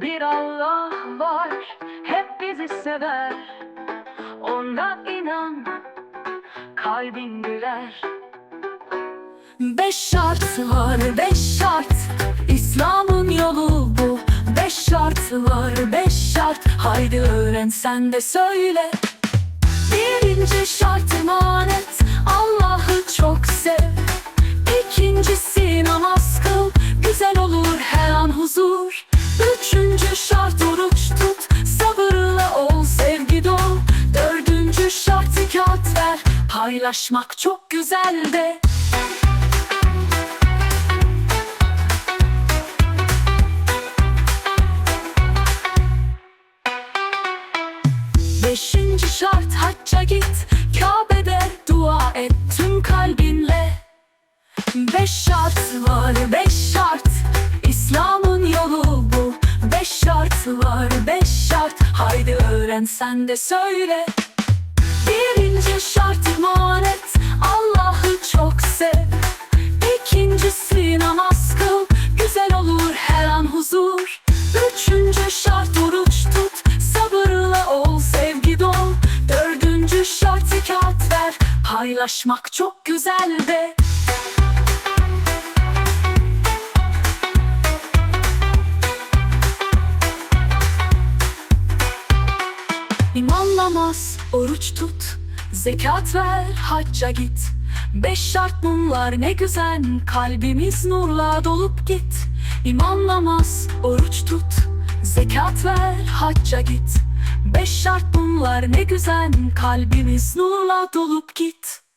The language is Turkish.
Bir Allah var hep bizi sever. Ona inan kalbin güler. Beş şart var beş şart. İslam'ın yolu bu. Beş şart var beş şart. Haydi öğren sen de söyle. Birinci şart emanet. Allah'ı çok sev. İkincisi namaz kıl. Güzel olur her an huzur Paylaşmak çok güzel de. Beşinci şart hacca git. Kabe'de dua et tüm kalbinle. Beş şart var beş şart. İslam'ın yolu bu. Beş şart var beş şart. Haydi öğren sen de söyle Birinci şart emanet Allah'ı çok sev. İkincisi namaz kıl Güzel olur her an huzur. Üçüncü şart oruç tut Sabırla ol sevgi dol. Dördüncü şart zekat ver Paylaşmak çok güzel de Namaz, oruç tut, zekat ver, hacca git. Beş şart bunlar. Ne güzel, kalbimiz nurla dolup git. İman namaz, oruç tut, zekat ver, hacca git. Beş şart bunlar. Ne güzel, kalbimiz nurla dolup git.